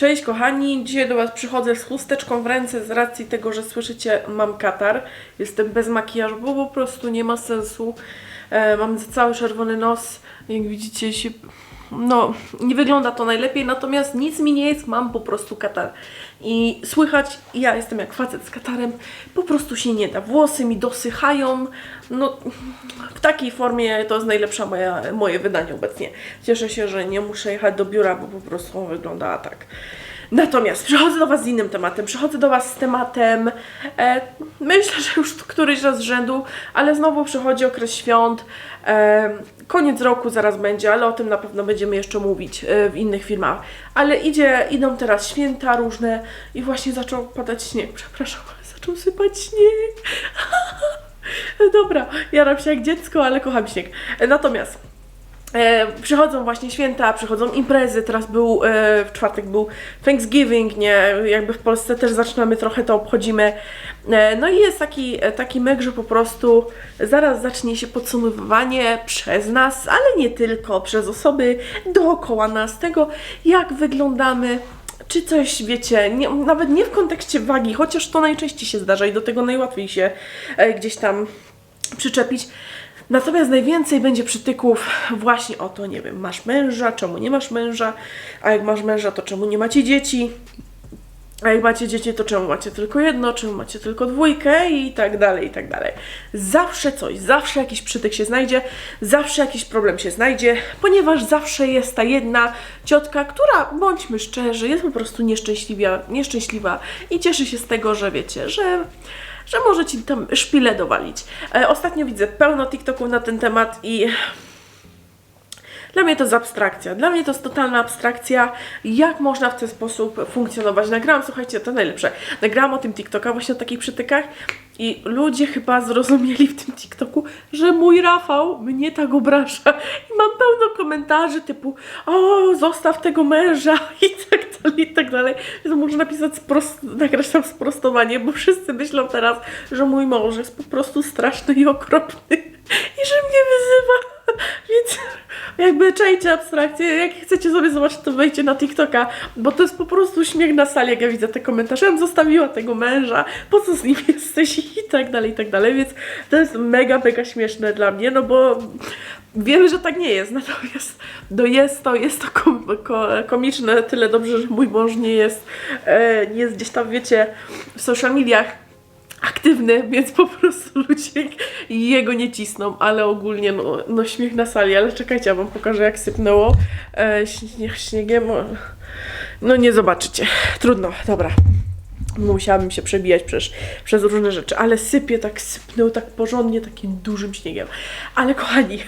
Cześć kochani, dzisiaj do Was przychodzę z chusteczką w ręce z racji tego, że słyszycie, mam katar. Jestem bez makijażu, bo po prostu nie ma sensu. E, mam cały czerwony nos, jak widzicie się... No, nie wygląda to najlepiej, natomiast nic mi nie jest, mam po prostu katar. I słychać, ja jestem jak facet z katarem, po prostu się nie da. Włosy mi dosychają, no w takiej formie to jest najlepsza moja, moje wydanie obecnie. Cieszę się, że nie muszę jechać do biura, bo po prostu wygląda tak. Natomiast przychodzę do Was z innym tematem. Przychodzę do Was z tematem, e, myślę, że już któryś raz z rzędu, ale znowu przychodzi okres świąt. E, koniec roku zaraz będzie, ale o tym na pewno będziemy jeszcze mówić e, w innych filmach. Ale idzie, idą teraz święta różne i właśnie zaczął padać śnieg. Przepraszam, ale zaczął sypać śnieg. Dobra, jaram się jak dziecko, ale kocham śnieg. E, Natomiast e, przychodzą właśnie święta, przychodzą imprezy, teraz był, e, w czwartek był Thanksgiving, nie, jakby w Polsce też zaczynamy, trochę to obchodzimy. E, no i jest taki, e, taki myk, że po prostu zaraz zacznie się podsumowywanie przez nas, ale nie tylko, przez osoby dookoła nas, tego jak wyglądamy, czy coś, wiecie, nie, nawet nie w kontekście wagi, chociaż to najczęściej się zdarza i do tego najłatwiej się e, gdzieś tam przyczepić. Natomiast najwięcej będzie przytyków właśnie o to, nie wiem, masz męża, czemu nie masz męża, a jak masz męża, to czemu nie macie dzieci, a jak macie dzieci, to czemu macie tylko jedno, czemu macie tylko dwójkę i tak dalej, i tak dalej. Zawsze coś, zawsze jakiś przytyk się znajdzie, zawsze jakiś problem się znajdzie, ponieważ zawsze jest ta jedna ciotka, która, bądźmy szczerzy, jest po prostu nieszczęśliwa, nieszczęśliwa i cieszy się z tego, że wiecie, że że może ci tam szpilę dowalić. E, ostatnio widzę pełno TikToków na ten temat i dla mnie to jest abstrakcja. Dla mnie to jest totalna abstrakcja, jak można w ten sposób funkcjonować. Nagrałam, słuchajcie, to najlepsze. Nagrałam o tym TikToka właśnie o takich przytykach i ludzie chyba zrozumieli w tym TikToku, że mój Rafał mnie tak obraża. I mam pełno komentarzy typu o, zostaw tego męża i tak dalej, i tak dalej. Więc muszę napisać, sprost- nagrać tam sprostowanie, bo wszyscy myślą teraz, że mój mąż jest po prostu straszny i okropny i że mnie wyzywa. Więc jakby czajcie abstrakcję, jak chcecie sobie zobaczyć, to wejdźcie na TikToka, bo to jest po prostu śmiech na sali, jak ja widzę te komentarze. Ja bym zostawiła tego męża, po co z nim jesteś? I tak dalej, i tak dalej, więc to jest mega, mega śmieszne dla mnie, no bo wiemy, że tak nie jest, natomiast no jest to, jest to kom, ko, komiczne, tyle dobrze, że mój mąż nie jest, e, nie jest gdzieś tam, wiecie, w social mediach, aktywny, więc po prostu ludzie jego nie cisną, ale ogólnie no, no śmiech na sali, ale czekajcie, ja wam pokażę jak sypnęło e, śnieg, śniegiem. No nie zobaczycie. Trudno, dobra. Musiałabym się przebijać przez, przez różne rzeczy, ale sypie tak, sypnął tak porządnie, takim dużym śniegiem. Ale kochani,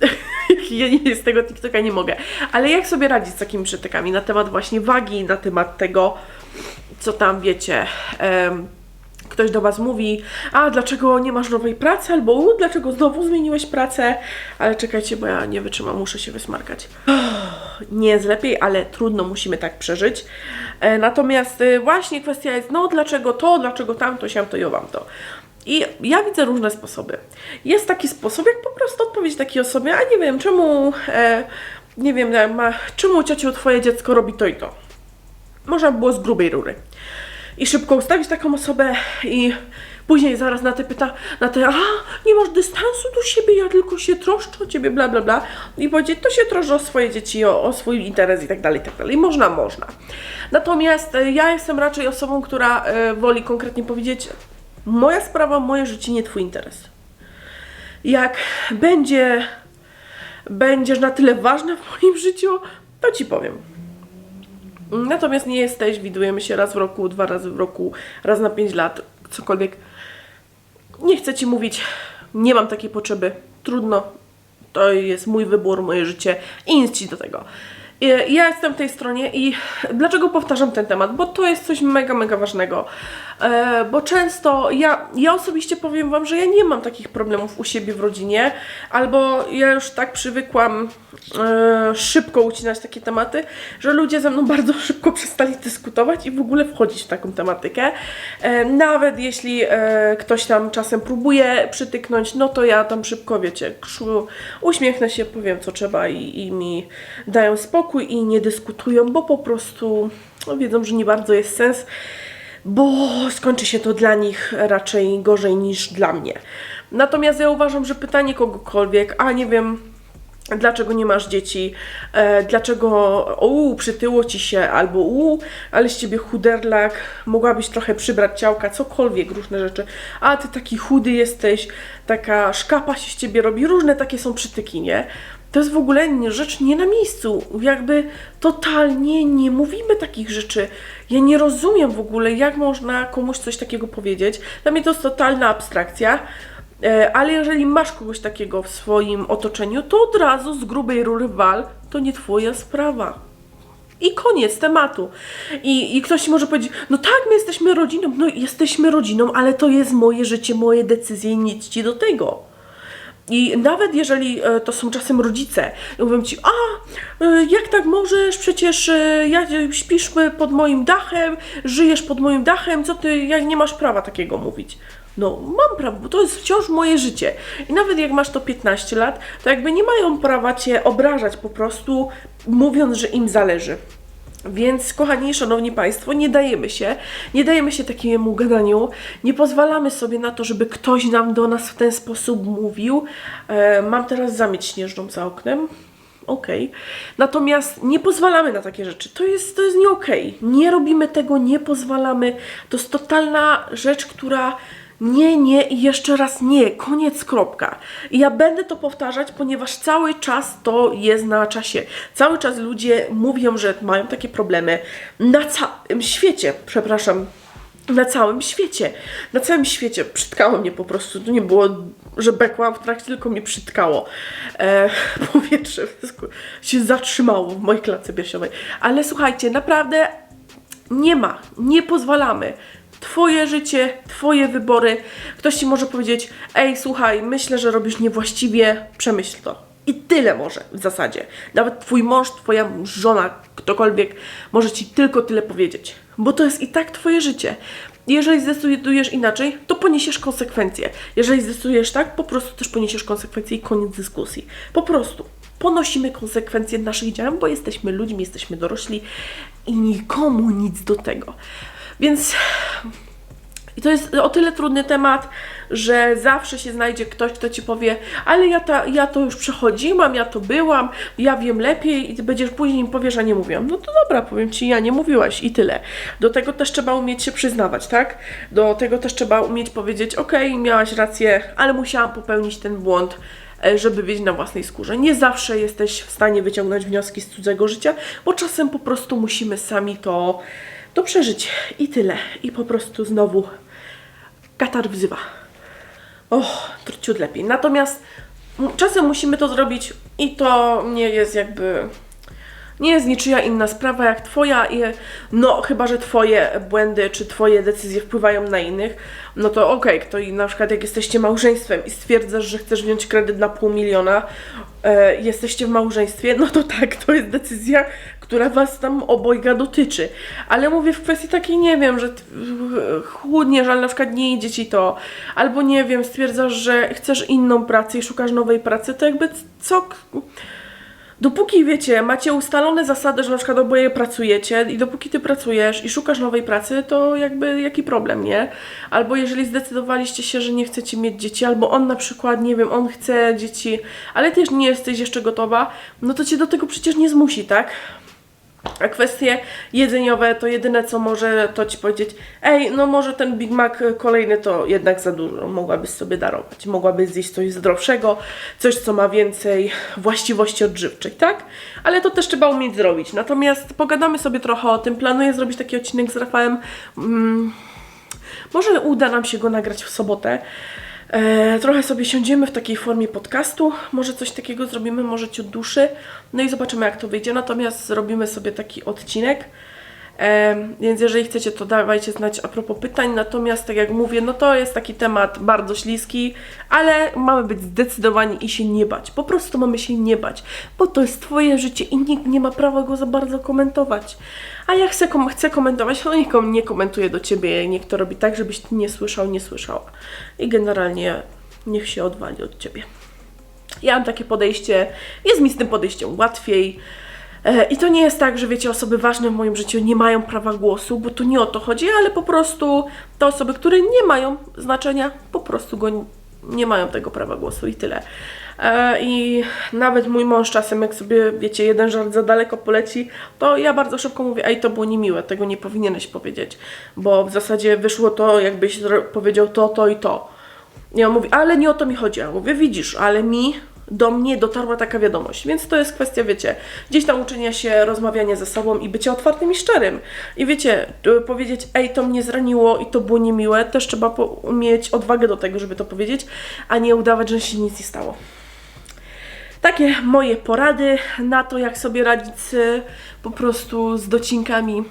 ja nie z tego TikToka nie mogę. Ale jak sobie radzić z takimi przytykami na temat właśnie wagi, na temat tego, co tam wiecie, em, ktoś do Was mówi, a dlaczego nie masz nowej pracy, albo u, dlaczego znowu zmieniłeś pracę, ale czekajcie, bo ja nie wytrzymam, muszę się wysmarkać. Nie jest lepiej, ale trudno, musimy tak przeżyć. E, natomiast e, właśnie kwestia jest, no dlaczego to, dlaczego tamto, siam to i owam to. I ja widzę różne sposoby. Jest taki sposób, jak po prostu odpowiedzieć takiej osobie, a nie wiem, czemu, e, nie wiem, ma, czemu ciociu twoje dziecko robi to i to. Można by było z grubej rury i szybko ustawić taką osobę i później zaraz na te pyta, na te, a nie masz dystansu do siebie, ja tylko się troszczę o ciebie, bla bla bla i powiedzieć, to się troszczy o swoje dzieci, o, o swój interes i tak dalej, i tak dalej. Można, można. Natomiast e, ja jestem raczej osobą, która e, woli konkretnie powiedzieć, moja sprawa, moje życie, nie twój interes. Jak będzie, będziesz na tyle ważna w moim życiu, to ci powiem. Natomiast nie jesteś, widujemy się raz w roku, dwa razy w roku, raz na pięć lat, cokolwiek. Nie chcę ci mówić, nie mam takiej potrzeby, trudno, to jest mój wybór, moje życie i nic ci do tego. Ja jestem w tej stronie i dlaczego powtarzam ten temat? Bo to jest coś mega, mega ważnego. E, bo często ja, ja osobiście powiem Wam, że ja nie mam takich problemów u siebie w rodzinie, albo ja już tak przywykłam e, szybko ucinać takie tematy, że ludzie ze mną bardzo szybko przestali dyskutować i w ogóle wchodzić w taką tematykę. E, nawet jeśli e, ktoś tam czasem próbuje przytyknąć, no to ja tam szybko, wiecie, kszu, uśmiechnę się, powiem co trzeba i, i mi dają spokój. Spokój i nie dyskutują, bo po prostu no, wiedzą, że nie bardzo jest sens, bo skończy się to dla nich raczej gorzej niż dla mnie. Natomiast ja uważam, że pytanie kogokolwiek, a nie wiem, dlaczego nie masz dzieci, e, dlaczego u przytyło ci się, albo u, ale z ciebie chuderlak, mogłabyś trochę przybrać ciałka, cokolwiek, różne rzeczy, a ty taki chudy jesteś, taka szkapa się z ciebie robi, różne takie są przytyki, nie? To jest w ogóle rzecz nie na miejscu. Jakby totalnie nie mówimy takich rzeczy. Ja nie rozumiem w ogóle, jak można komuś coś takiego powiedzieć. Dla mnie to jest totalna abstrakcja. E, Ale jeżeli masz kogoś takiego w swoim otoczeniu, to od razu z grubej rury wal, to nie twoja sprawa. I koniec tematu. I, I ktoś może powiedzieć, no tak, my jesteśmy rodziną. No jesteśmy rodziną, ale to jest moje życie, moje decyzje nic ci do tego. I nawet jeżeli e, to są czasem rodzice, mówią ci, a e, jak tak możesz, przecież e, ja, śpisz pod moim dachem, żyjesz pod moim dachem, co ty, jak nie masz prawa takiego mówić. No, mam prawo, bo to jest wciąż moje życie. I nawet jak masz to 15 lat, to jakby nie mają prawa cię obrażać po prostu, mówiąc, że im zależy. Więc, kochani, szanowni Państwo, nie dajemy się, nie dajemy się takiemu gadaniu, nie pozwalamy sobie na to, żeby ktoś nam do nas w ten sposób mówił. E, mam teraz zamieć śnieżną za oknem. Okej. Natomiast nie pozwalamy na takie rzeczy. To jest, to jest nie okej. Nie robimy tego, nie pozwalamy. To jest totalna rzecz, która nie, nie i jeszcze raz nie. Koniec, kropka. I ja będę to powtarzać, ponieważ cały czas to jest na czasie. Cały czas ludzie mówią, że mają takie problemy na całym świecie. Przepraszam, na całym świecie. Na całym świecie. Przytkało mnie po prostu. To nie było, że bekłam w trakcie, tylko mnie przytkało. E, powietrze się zatrzymało w mojej klatce piersiowej. Ale słuchajcie, naprawdę nie ma, nie pozwalamy. Twoje życie, Twoje wybory. Ktoś ci może powiedzieć: Ej, słuchaj, myślę, że robisz niewłaściwie, przemyśl to. I tyle może w zasadzie. Nawet Twój mąż, Twoja żona, ktokolwiek może ci tylko tyle powiedzieć, bo to jest i tak Twoje życie. Jeżeli zdecydujesz inaczej, to poniesiesz konsekwencje. Jeżeli zdecydujesz tak, po prostu też poniesiesz konsekwencje i koniec dyskusji. Po prostu ponosimy konsekwencje naszych działań, bo jesteśmy ludźmi, jesteśmy dorośli i nikomu nic do tego. Więc i to jest o tyle trudny temat, że zawsze się znajdzie ktoś, kto ci powie, ale ja, ta, ja to już przechodziłam, ja to byłam, ja wiem lepiej i będziesz później powiesz, a nie mówiłam. No to dobra, powiem ci, ja nie mówiłaś i tyle. Do tego też trzeba umieć się przyznawać, tak? Do tego też trzeba umieć powiedzieć, okej, miałaś rację, ale musiałam popełnić ten błąd e, żeby być na własnej skórze. Nie zawsze jesteś w stanie wyciągnąć wnioski z cudzego życia, bo czasem po prostu musimy sami to, to przeżyć i tyle. I po prostu znowu katar wzywa. Och, to lepiej. Natomiast czasem musimy to zrobić i to nie jest jakby. Nie jest niczyja inna sprawa jak twoja no chyba, że twoje błędy czy twoje decyzje wpływają na innych, no to okej, to i na przykład jak jesteście małżeństwem i stwierdzasz, że chcesz wziąć kredyt na pół miliona, e, jesteście w małżeństwie, no to tak, to jest decyzja, która was tam obojga dotyczy. Ale mówię w kwestii takiej, nie wiem, że chłodniesz, ale na przykład nie idzie ci to, albo nie wiem, stwierdzasz, że chcesz inną pracę i szukasz nowej pracy, to jakby co... Dopóki wiecie, macie ustalone zasady, że na przykład oboje pracujecie i dopóki ty pracujesz i szukasz nowej pracy, to jakby jaki problem, nie? Albo jeżeli zdecydowaliście się, że nie chcecie mieć dzieci, albo on na przykład, nie wiem, on chce dzieci, ale też nie jesteś jeszcze gotowa, no to cię do tego przecież nie zmusi, tak? A kwestie jedzeniowe to jedyne co może to ci powiedzieć, ej, no może ten Big Mac kolejny to jednak za dużo, mogłabyś sobie darować, mogłabyś zjeść coś zdrowszego, coś co ma więcej właściwości odżywczych, tak? Ale to też trzeba umieć zrobić. Natomiast pogadamy sobie trochę o tym, planuję zrobić taki odcinek z Rafałem. Mm, może uda nam się go nagrać w sobotę. E, trochę sobie siądziemy w takiej formie podcastu, może coś takiego zrobimy, może ciut duszy, no i zobaczymy jak to wyjdzie, natomiast zrobimy sobie taki odcinek, więc jeżeli chcecie to dawajcie znać a propos pytań, natomiast tak jak mówię, no to jest taki temat bardzo śliski, ale mamy być zdecydowani i się nie bać, po prostu mamy się nie bać, bo to jest Twoje życie i nikt nie ma prawa go za bardzo komentować, a jak chcę, kom- chcę komentować, to nikt kom- nie komentuje do Ciebie, niech to robi tak, żebyś Ty nie słyszał, nie słyszała. I generalnie niech się odwali od Ciebie. Ja mam takie podejście, jest mi z tym podejściem łatwiej. E, I to nie jest tak, że wiecie, osoby ważne w moim życiu nie mają prawa głosu, bo tu nie o to chodzi, ale po prostu te osoby, które nie mają znaczenia, po prostu go nie mają tego prawa głosu i tyle. E, I nawet mój mąż czasem, jak sobie, wiecie, jeden żart za daleko poleci, to ja bardzo szybko mówię, ej, to było niemiłe, tego nie powinieneś powiedzieć, bo w zasadzie wyszło to, jakbyś powiedział to, to i to. I on mówi, ale nie o to mi chodzi. Ja mówię, widzisz, ale mi, do mnie dotarła taka wiadomość. Więc to jest kwestia, wiecie, gdzieś tam uczenia się, rozmawiania ze sobą i bycia otwartym i szczerym. I wiecie, y, powiedzieć, ej, to mnie zraniło i to było niemiłe, też trzeba mieć odwagę do tego, żeby to powiedzieć, a nie udawać, że się nic nie stało. Takie moje porady na to, jak sobie radzić z, po prostu z docinkami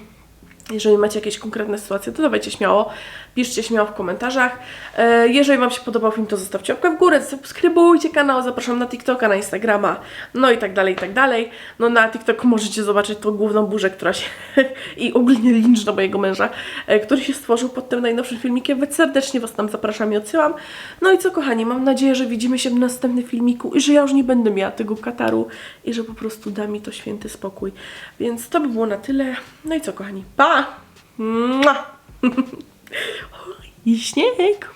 jeżeli macie jakieś konkretne sytuacje, to dawajcie śmiało, piszcie śmiało w komentarzach. E, jeżeli Wam się podobał film, to zostawcie łapkę w górę, subskrybujcie kanał, zapraszam na TikToka, na Instagrama, no i tak dalej, i tak dalej. No na TikToku możecie zobaczyć tą główną burzę, która się i ogólnie lincz do mojego męża, e, który się stworzył pod tym najnowszym filmikiem, więc serdecznie Was tam zapraszam i odsyłam. No i co kochani, mam nadzieję, że widzimy się w następnym filmiku i że ja już nie będę miała tego kataru i że po prostu da mi to święty spokój. Więc to by było na tyle. No i co kochani, pa! Mua! I śnieg!